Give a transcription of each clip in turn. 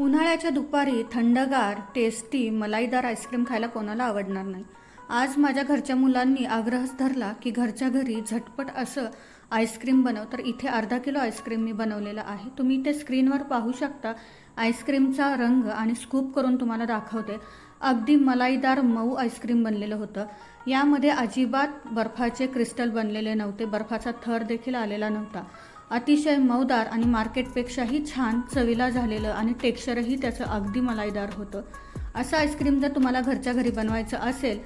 उन्हाळ्याच्या दुपारी थंडगार टेस्टी मलाईदार आईस्क्रीम खायला कोणाला आवडणार नाही. आज माझ्या घरच्या मुलांनी आग्रहच धरला की घरच्या घरी झटपट असं आईस्क्रीम बनव. तर इथे अर्धा किलो आईस्क्रीम मी बनवलेलं आहे. तुम्ही इथे स्क्रीनवर पाहू शकता आईस्क्रीमचा रंग आणि स्कूप करून तुम्हाला दाखवते. अगदी मलाईदार मऊ आईस्क्रीम बनलेलं होतं. यामध्ये अजिबात बर्फाचे क्रिस्टल बनलेले नव्हते. बर्फाचा थर देखील आलेला नव्हता. अतिशय मऊदार आणि मार्केटपेक्षाही छान चवीला झालेलं आणि टेक्स्चरही त्याचं अगदी मलाईदार होतं. असं आईस्क्रीम जर तुम्हाला घरच्या घरी बनवायचं असेल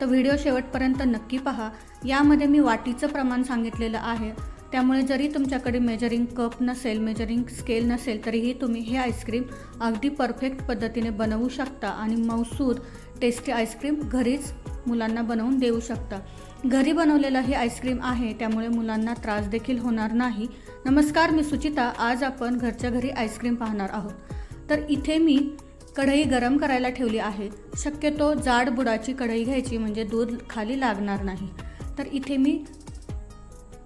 तर व्हिडिओ शेवटपर्यंत नक्की पहा. यामध्ये मी वाटीचं प्रमाण सांगितलेलं आहे. त्यामुळे जरी तुमच्याकडे मेजरिंग कप नसेल मेजरिंग स्केल नसेल तरीही तुम्ही हे आईस्क्रीम अगदी परफेक्ट पद्धतीने बनवू शकता आणि मौसूद टेस्टी आईस्क्रीम घरीच मुलांना बनवून देऊ शकता. घरी बनवलेलं हे आईस्क्रीम आहे त्यामुळे मुलांना त्रास देखील होणार नाही. नमस्कार मी सुचिता. आज आपण घरच्या घरी आईस्क्रीम पाहणार आहोत. तर इथे मी कढई गरम करायला ठेवली आहे. शक्यतो जाड बुडाची कढई घ्यायची म्हणजे दूध खाली लागणार नाही. तर इथे मी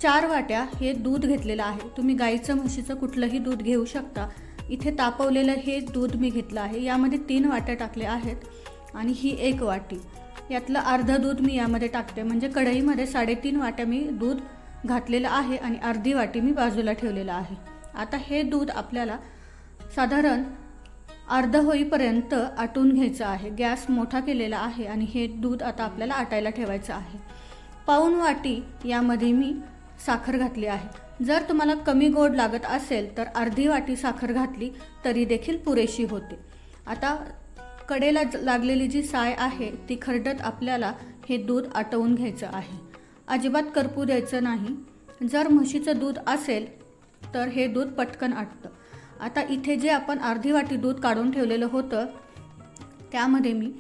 चार वाट्या हे दूध घेतलेलं आहे. तुम्ही गाईचं म्हशीचं कुठलंही दूध घेऊ शकता. इथे तापवलेलं हे दूध मी घेतलं आहे. यामध्ये तीन वाट्या टाकले आहेत आणि ही एक वाटी. यातलं अर्धं दूध मी यामध्ये टाकते. म्हणजे कढईमध्ये साडेतीन वाट्या मी दूध घातलेलं आहे आणि अर्धी वाटी मी बाजूला ठेवलेलं आहे. आता हे दूध आपल्याला साधारण अर्ध होईपर्यंत आटून घ्यायचं आहे. गॅस मोठा केलेला आहे आणि हे दूध आता आपल्याला आटायला ठेवायचं आहे. पाऊण वाटी यामध्ये मी साखर घातली आहे. जर तुम्हाला कमी गोड लागत असेल तर अर्धी वाटी साखर घातली तरी देखील पुरेशी होते. आता कडेला लागलेली जी साय आहे ती खरडत आपल्याला हे दूध आटवून घ्यायचं आहे. अजिबात करपू द्यायचं नाही. जर म्हशीचं दूध असेल तर हे दूध पटकन आटतं. आता इथे जे आपण अर्धी वाटी दूध काढून ठेवलेलं होतं त्यामध्ये मी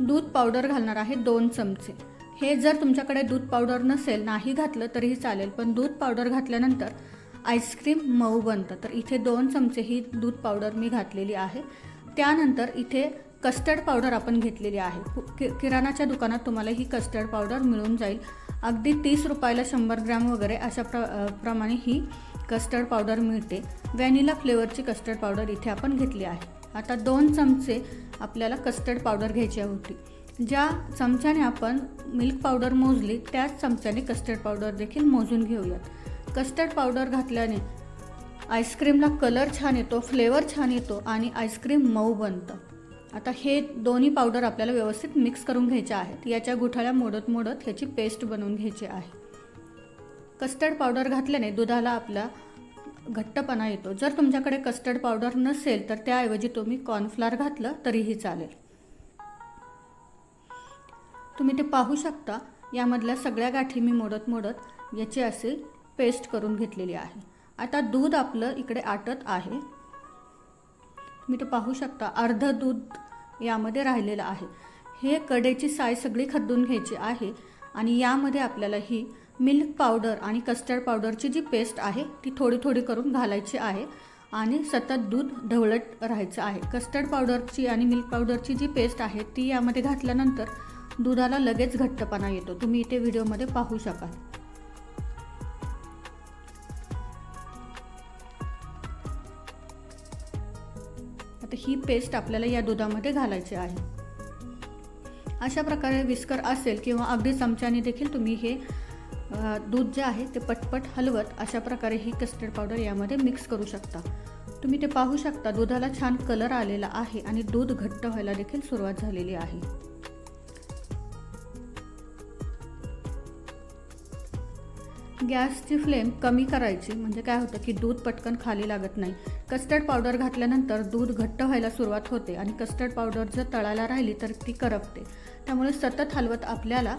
दूध पावडर घालणार आहे दोन चमचे. हे जर तुमच्याकडे दूध पावडर नसेल नाही घातलं तरीही चालेल पण दूध पावडर घातल्यानंतर आईस्क्रीम मऊ बनतं. तर इथे दोन चमचे ही दूध पावडर मी घातलेली आहे. त्यानंतर इथे कस्टर्ड पावडर आपण घेतलेली आहे. कि किराणाच्या दुकानात तुम्हाला ही कस्टर्ड पावडर मिळून जाईल. अगदी तीस रुपयाला शंभर ग्रॅम वगैरे अशा प्र प्रमाणे ही कस्टर्ड पावडर मिळते. व्हॅनिला फ्लेवरची कस्टर्ड पावडर इथे आपण घेतली आहे. आता दोन चमचे आपल्याला कस्टर्ड पावडर घ्यायची होती. ज्या चमच्याने आपण मिल्क पावडर मोजली त्याच चमच्याने कस्टर्ड पावडर देखील मोजून घेऊयात. कस्टर्ड पावडर घातल्याने आईस्क्रीमला कलर छान येतो फ्लेवर छान येतो आणि आईस्क्रीम मऊ बनतं. आता हे दोन्ही पावडर आपल्याला व्यवस्थित मिक्स करून घ्यायचे आहेत. याच्या गुठाळ्या मोडत मोडत ह्याची पेस्ट बनवून घ्यायची आहे. कस्टर्ड पावडर घातल्याने दुधाला आपला घट्टपणा येतो. जर तुमच्याकडे कस्टर्ड पावडर नसेल तर त्याऐवजी तुम्ही कॉर्नफ्लॉर घातलं तरीही चालेल. तुम्ही ते पाहू शकता यामधल्या सगळ्या गाठी मी मोडत मोडत याची असे पेस्ट करून घेतलेली आहे. आता दूध आपलं इकडे आटत आहे. तुम्ही तर पाहू शकता अर्ध दूध यामध्ये राहिलेलं आहे. हे कडेची साय सगळी खद्दून घ्यायची आहे आणि यामध्ये आपल्याला ही मिल्क पावडर आणि कस्टर्ड पावडरची जी पेस्ट आहे ती थोडी थोडी करून घालायची आहे आणि सतत दूध ढवळत राहायचं आहे. कस्टर्ड पावडरची आणि मिल्क पावडरची जी पेस्ट आहे ती यामध्ये घातल्यानंतर दुधाला लगेच घट्टपणा येतो. तुम्ही इथे व्हिडिओमध्ये पाहू शकाल. आता ही पेस्ट आपल्याला या दुधामध्ये घालायची आहे. अशा प्रकारे विस्कर असेल किंवा अगदी चमच्याने देखील तुम्ही हे दूध जे आहे ते पटपट हलवत अशा प्रकारे ही कस्टर्ड पावडर यामध्ये मिक्स करू शकता. तुम्ही ते पाहू शकता दुधाला छान कलर आलेला आहे आणि दूध घट्ट व्हायला देखील सुरुवात झालेली आहे. गॅसची फ्लेम कमी करायची. म्हणजे काय होतं की दूध पटकन खाली लागत नाही. कस्टर्ड पावडर घातल्यानंतर दूध घट्ट व्हायला सुरुवात होते आणि कस्टर्ड पावडर जर तळायला राहिली तर ती करपते. त्यामुळे सतत हलवत आपल्याला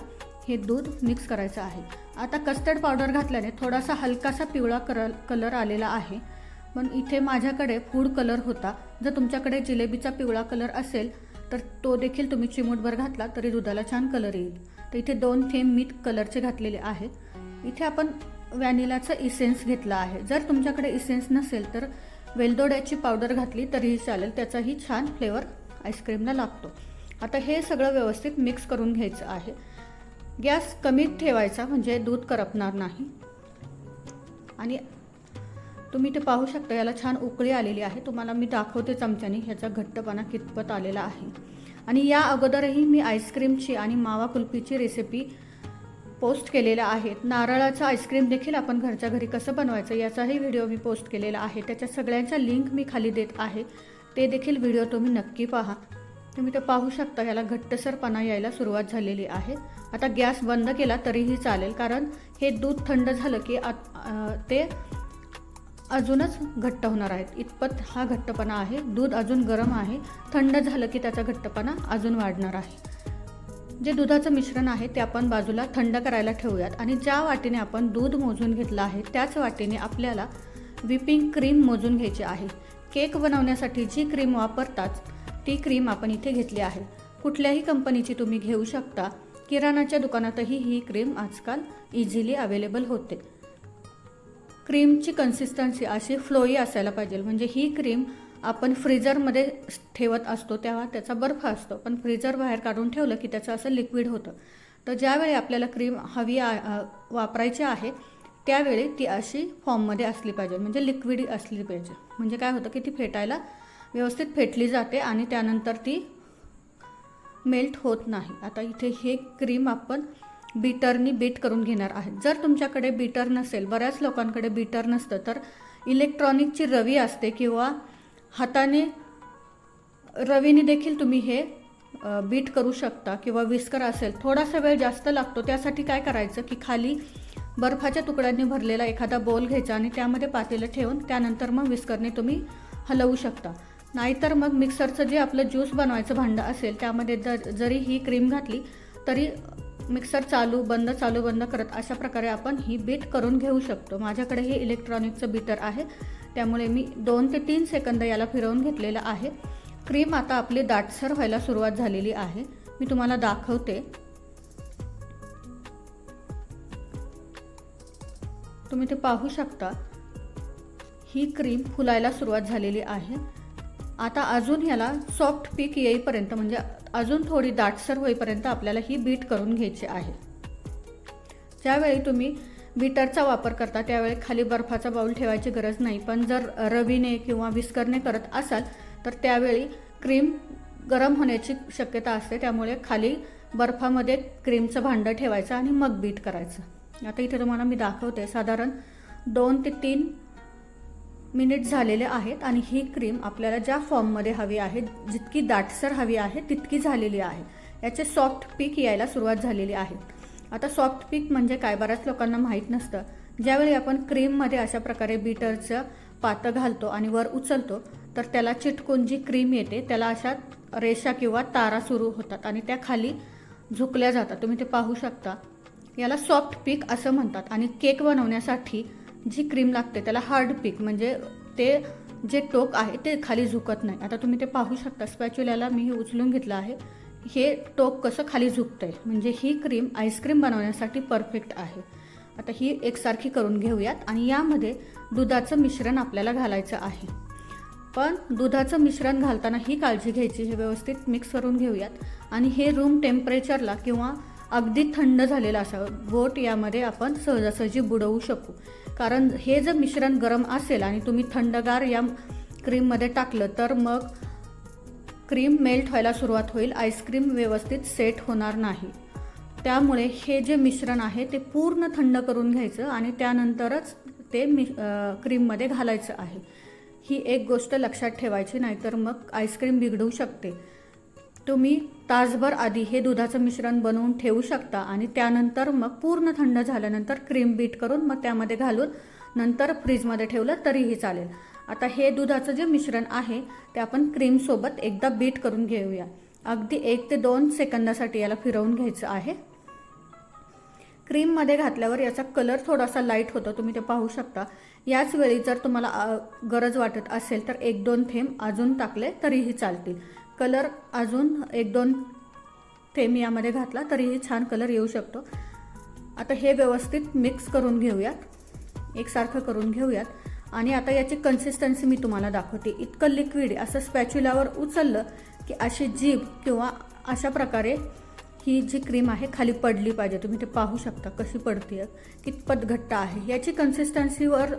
हे दूध मिक्स करायचं आहे. आता कस्टर्ड पावडर घातल्याने थोडासा हलकासा पिवळा कर कलर आलेला आहे. पण इथे माझ्याकडे फूड कलर होता. जर तुमच्याकडे जिलेबीचा पिवळा कलर असेल तर तो देखील तुम्ही चिमूटभर घातला तरी दुधाला छान कलर येईल. तर इथे दोन थेंब मीठ कलरचे घातलेले आहेत. इथे आपण व्हॅनिलाचा इसेन्स घेतला आहे. जर तुमच्याकडे इसेन्स नसेल तर वेलदोड्याची पावडर घातली तरीही चालेल. त्याचाही छान फ्लेवर आईस्क्रीमला लागतो. आता हे सगळं व्यवस्थित मिक्स करून घ्यायचं आहे. गॅस कमीत ठेवायचा म्हणजे दूध करपणार नाही. आणि तुम्ही ते पाहू शकता याला छान उकळी आलेली आहे. तुम्हाला मी दाखवते चमच्याने ह्याचा घट्टपणा कितपत आलेला आहे. आणि या अगोदरही मी आईस्क्रीमची आणि मावा कुल्फीची रेसिपी पोस्ट केलेल्या आहेत. नारळाचं आईस्क्रीम देखील आपण घरच्या घरी कसं बनवायचं याचाही व्हिडिओ मी पोस्ट केलेला आहे. त्याच्या सगळ्यांच्या लिंक मी खाली देत आहे. ते देखील व्हिडिओ तुम्ही नक्की पहा. तुम्ही ते पाहू शकता याला घट्टसरपणा यायला सुरुवात झालेली आहे. आता गॅस बंद केला तरीही चालेल कारण हे दूध थंड झालं की ते अजूनच घट्ट होणार आहेत. इतपत हा घट्टपणा आहे. दूध अजून गरम आहे. थंड झालं की त्याचा घट्टपणा अजून वाढणार आहे. जे दुधाचं मिश्रण आहे ते आपण बाजूला थंड करायला ठेवूयात. आणि ज्या वाटीने आपण दूध मोजून घेतलं आहे त्याच वाटीने आपल्याला व्हिपिंग क्रीम मोजून घ्यायची आहे. केक बनवण्यासाठी जी क्रीम वापरतात ती क्रीम आपण इथे घेतली आहे. कुठल्याही कंपनीची तुम्ही घेऊ शकता. किराणाच्या दुकानातही ही क्रीम आजकाल इझिली अवेलेबल होते. क्रीमची कन्सिस्टन्सी अशी फ्लोई असायला पाहिजे. म्हणजे ही क्रीम आपण फ्रीजरमध्ये ठेवत असतो तेव्हा त्याचा बर्फ असतो. पण फ्रीजर बाहेर काढून ठेवलं की त्याचं असं लिक्विड होतं. तर ज्यावेळी आपल्याला क्रीम हवी आ- वापरायची आहे त्यावेळी ती अशी फॉर्ममध्ये असली पाहिजे. म्हणजे लिक्विड असली पाहिजे. म्हणजे काय होतं की ती फेटायला व्यवस्थित फेटली जाते आणि त्यानंतर ती मेल्ट होत नाही. आता इथे हे क्रीम आपण बीटरनी बीट करून घेणार आहे. जर तुमच्याकडे बीटर नसेल बऱ्याच लोकांकडे बीटर नसतं तर इलेक्ट्रॉनिकची रवी असते किंवा हाताने रवीने देखील तुम्ही हे बीट करू शकता किंवा विस्कर असेल थोडासा वेळ जास्त लागतो. त्यासाठी काय करायचं की खाली बर्फाच्या तुकड्यांनी भरलेला एखादा बोल घ्यायचा आणि त्यामध्ये पातेलं ठेवून त्यानंतर मग विस्करने तुम्ही हलवू शकता. नाहीतर मग मिक्सरचं जे आपलं ज्यूस बनवायचं भांडं असेल त्यामध्ये जर जरी ही क्रीम घातली तरी मिक्सर चालू बंद चालू बंद करत अशा प्रकारे आपण ही बीट करून घेऊ शकतो. माझ्याकडे हे इलेक्ट्रॉनिकचं बीटर आहे. त्यामुळे मी दोन ते तीन सेकंद याला फिरवून घेतलेलं आहे. क्रीम आता आपली दाटसर व्हायला सुरुवात झालेली आहे. मी तुम्हाला दाखवते. तुम्ही ते पाहू शकता. ही क्रीम फुलायला सुरुवात झालेली आहे. आता अजून ह्याला सॉफ्ट पीक येईपर्यंत म्हणजे अजून थोडी दाटसर होईपर्यंत आपल्याला ही बीट करून घ्यायची आहे. ज्यावेळी तुम्ही बीटरचा वापर करता त्यावेळी खाली बर्फाचा बाऊल ठेवायची गरज नाही. पण जर रवीने किंवा विस्करने करत असाल तर त्यावेळी क्रीम गरम होण्याची शक्यता असते. त्यामुळे खाली बर्फामध्ये क्रीमचं भांडं ठेवायचं आणि मग बीट करायचं. आता इथे तुम्हाला मी दाखवते. साधारण दोन ते तीन मिनिट झालेले आहेत आणि ही क्रीम आपल्याला ज्या फॉर्ममध्ये हवी आहे जितकी दाटसर हवी आहे तितकी झालेली आहे. याचे सॉफ्ट पीक यायला सुरुवात झालेली आहे. आता सॉफ्ट पीक म्हणजे काय? बऱ्याच लोकांना माहीत नसतं. ज्यावेळी आपण क्रीममध्ये अशा प्रकारे बीटरचं पातं घालतो आणि वर उचलतो तर त्याला चिटकून जी क्रीम येते त्याला अशा रेषा किंवा तारा सुरू होतात आणि त्या खाली झुकल्या जातात. तुम्ही ते पाहू शकता. याला सॉफ्ट पीक असं म्हणतात आणि केक बनवण्यासाठी जी क्रीम लागते त्याला हार्ड पीक म्हणजे ते जे टोक आहे ते खाली झुकत नाही. आता तुम्ही ते पाहू शकता. स्पॅच्युल्याला मी हे उचलून घेतलं आहे. हे टोक कसं खाली झुकतं आहे म्हणजे ही क्रीम आईस्क्रीम बनवण्यासाठी परफेक्ट आहे. आता ही एकसारखी करून घेऊयात आणि यामध्ये दुधाचं मिश्रण आपल्याला घालायचं आहे. पण दुधाचं मिश्रण घालताना ही काळजी घ्यायची हे व्यवस्थित मिक्स करून घेऊयात. आणि हे रूम टेम्परेचरला किंवा अगदी थंड झालेलं असावं बोट यामध्ये आपण सहजासहजी बुडवू शकू. कारण हे जर मिश्रण गरम असेल आणि तुम्ही थंडगार या क्रीममध्ये टाकलं तर मग क्रीम मेल्ट व्हायला सुरुवात होईल आईस्क्रीम व्यवस्थित सेट होणार नाही. त्यामुळे हे जे मिश्रण आहे ते पूर्ण थंड करून घ्यायचं आणि त्यानंतरच ते मि क्रीममध्ये घालायचं आहे. ही एक गोष्ट लक्षात ठेवायची नाहीतर मग आईस्क्रीम बिघडू शकते. तुम्ही तासभर आधी हे दुधाचं मिश्रण बनवून ठेवू शकता आणि त्यानंतर मग पूर्ण थंड झाल्यानंतर क्रीम बीट करून मग त्यामध्ये घालून नंतर फ्रीजमध्ये ठेवलं तरीही चालेल. आता हे दुधाचं जे मिश्रण आहे ते आपण क्रीमसोबत एकदा बीट करून घेऊया. अगदी एक ते दोन सेकंदासाठी याला फिरवून घ्यायचं आहे. क्रीममध्ये घातल्यावर याचा कलर थोडासा लाइट होतो तुम्ही ते पाहू शकता. याच वेळी जर तुम्हाला गरज वाटत असेल तर एक दोन थेंब अजून टाकले तरीही चालतील. कलर अजून एक दोन थेंब यामध्ये घातला तरीही छान कलर येऊ शकतो. आता हे व्यवस्थित मिक्स करून घेऊयात. एकसारखं करून घेऊयात. आणि आता याची कन्सिस्टन्सी मी तुम्हाला दाखवते. इतकं लिक्विड असं स्पॅच्युलावर उचललं की अशी जीभ किंवा अशा प्रकारे ही जी क्रीम आहे खाली पडली पाहिजे. तुम्ही ते पाहू शकता कशी पडते कितपत घट्ट आहे. याची कन्सिस्टन्सीवर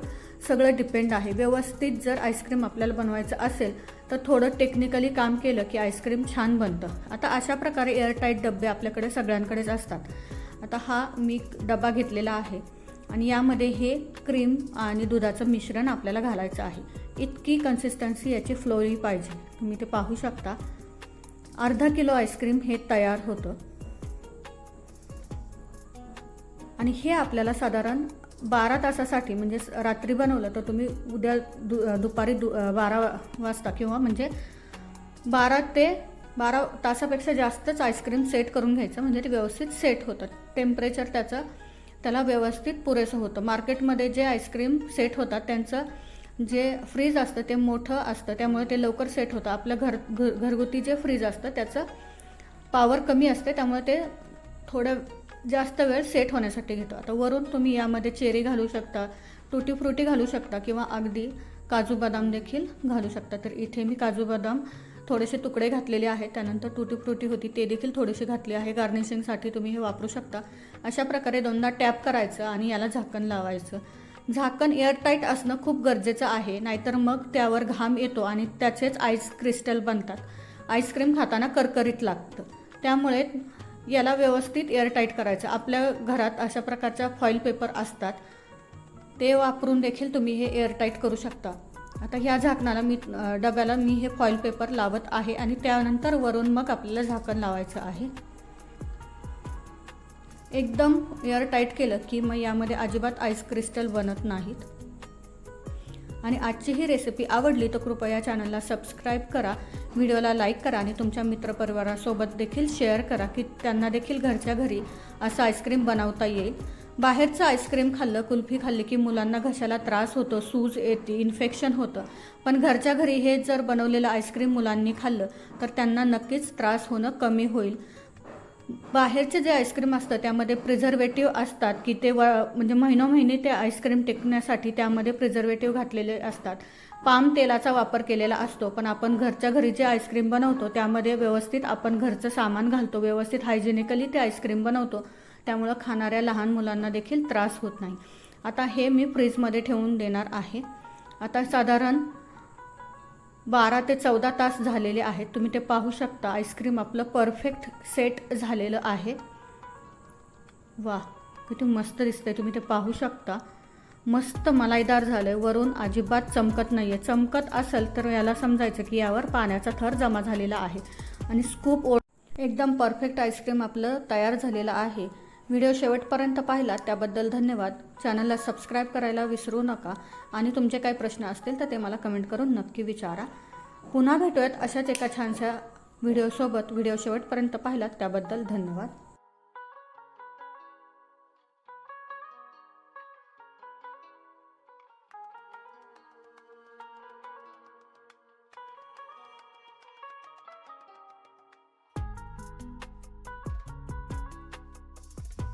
सगळं डिपेंड आहे. व्यवस्थित जर आईस्क्रीम आपल्याला बनवायचं असेल तर थोडं टेक्निकली काम केलं की आईस्क्रीम छान बनतं. आता अशा प्रकारे एअरटाईट डबे आपल्याकडे सगळ्यांकडेच असतात. आता हा मी डबा घेतलेला आहे. आणि यामध्ये हे क्रीम आणि दुधाचं मिश्रण आपल्याला घालायचं आहे. इतकी कन्सिस्टन्सी याची फ्लोरी पाहिजे. तुम्ही ते पाहू शकता. अर्धा किलो आईस्क्रीम हे तयार होतं. आणि हे आपल्याला साधारण बारा तासासाठी म्हणजे रात्री बनवलं तर तुम्ही उद्या दु दुपारी दु बारा वाजता किंवा म्हणजे बारा ते बारा तासापेक्षा जास्तच आईस्क्रीम सेट करून घ्यायचं. म्हणजे ते व्यवस्थित सेट होतं. टेम्परेचर त्याचं त्याला व्यवस्थित पुरेसं होतं. मार्केटमध्ये जे आईस्क्रीम सेट होतात त्यांचं जे फ्रीज असतं ते मोठं असतं. त्यामुळे ते लवकर सेट होतं. आपलं घर घ घरगुती जे फ्रीज असतं त्याचं पॉवर कमी असते. त्यामुळे ते थोडं जास्त वेळ सेट होण्यासाठी घेतो. आता वरून तुम्ही यामध्ये चेरी घालू शकता तुटी फ्रुटी घालू शकता किंवा अगदी काजू बदाम देखील घालू शकता. तर इथे मी काजू बदाम थोडेसे तुकडे घातलेले आहेत. त्यानंतर तुटी फ्रुटी होती. ते देखील थोडीशी घातली आहे. गार्निशिंगसाठी तुम्ही हे वापरू शकता. अशा प्रकारे दोनदा टॅप करायचं आणि याला झाकण लावायचं. झाकण एअरटाईट असणं खूप गरजेचं आहे. नाहीतर मग त्यावर घाम येतो आणि त्याचेच आईस क्रिस्टल बनतात. आईस्क्रीम खाताना करकरीत लागतं. त्यामुळे याला व्यवस्थित एअरटाईट करायचं. आपल्या घरात अशा प्रकारच्या फॉईल पेपर असतात. ते वापरून देखील तुम्ही हे एअरटाईट करू शकता. आता ह्या झाकणाला मी डब्याला मी हे फॉईल पेपर लावत आहे आणि त्यानंतर वरून मग आपल्याला झाकण लावायचं आहे. एकदम एअरटाईट केलं की मग यामध्ये अजिबात आईस क्रिस्टल बनत नाहीत. आणि आजची ही रेसिपी आवडली तर कृपया चॅनलला सबस्क्राईब करा व्हिडिओला लाईक करा आणि तुमच्या मित्रपरिवारासोबत देखील शेअर करा की त्यांना देखील घरच्या घरी असं आईस्क्रीम बनवता येईल. बाहेरचं आईस्क्रीम खाल्लं कुल्फी खाल्ली की मुलांना घशाला त्रास होतो सूज येते इन्फेक्शन होतं. पण घरच्या घरी हे जर बनवलेलं आईस्क्रीम मुलांनी खाल्लं तर त्यांना नक्कीच त्रास होणं कमी होईल. बाहेरचे जे आईस्क्रीम असतं त्यामध्ये प्रिझर्वेटिव्ह असतात की ते व म्हणजे महिनो महिने ते आईस्क्रीम टिकण्यासाठी त्यामध्ये प्रिझर्वेटिव्ह घातलेले असतात. पाम तेलाचा वापर केलेला असतो पण आपण घरच्या घरी जे आईस्क्रीम बनवतो त्यामध्ये व्यवस्थित आपण घरचं सामान घालतो व्यवस्थित हायजेनिकली ते आईस्क्रीम बनवतो. त्यामुळं खाणाऱ्या लहान मुलांना देखील त्रास होत नाही. आता हे मी फ्रीजमध्ये ठेवून देणार आहे. आता साधारण बारा ते चौदा तास झालेले आहेत. तुम्ही ते पाहू शकता. आईस्क्रीम आपलं परफेक्ट सेट झालेलं आहे. वा किती मस्त दिसतंय. तुम्ही ते पाहू शकता. मस्त मलाईदार झालं आहे वरून अजिबात चमकत नाही आहे चमकत असेल तर याला समजायचं की यावर पाण्याचा थर जमा झालेला आहे. आणि स्कूप ओ एकदम परफेक्ट आईस्क्रीम आपलं तयार झालेलं आहे. व्हिडिओ शेवटपर्यंत पाहिला त्याबद्दल धन्यवाद. चॅनलला सबस्क्राईब करायला विसरू नका आणि तुमचे काही प्रश्न असतील तर ते मला कमेंट करून नक्की विचारा. पुन्हा भेटूयात अशाच एका छानशा व्हिडिओसोबत. व्हिडिओ शेवटपर्यंत पाहिलात त्याबद्दल धन्यवाद.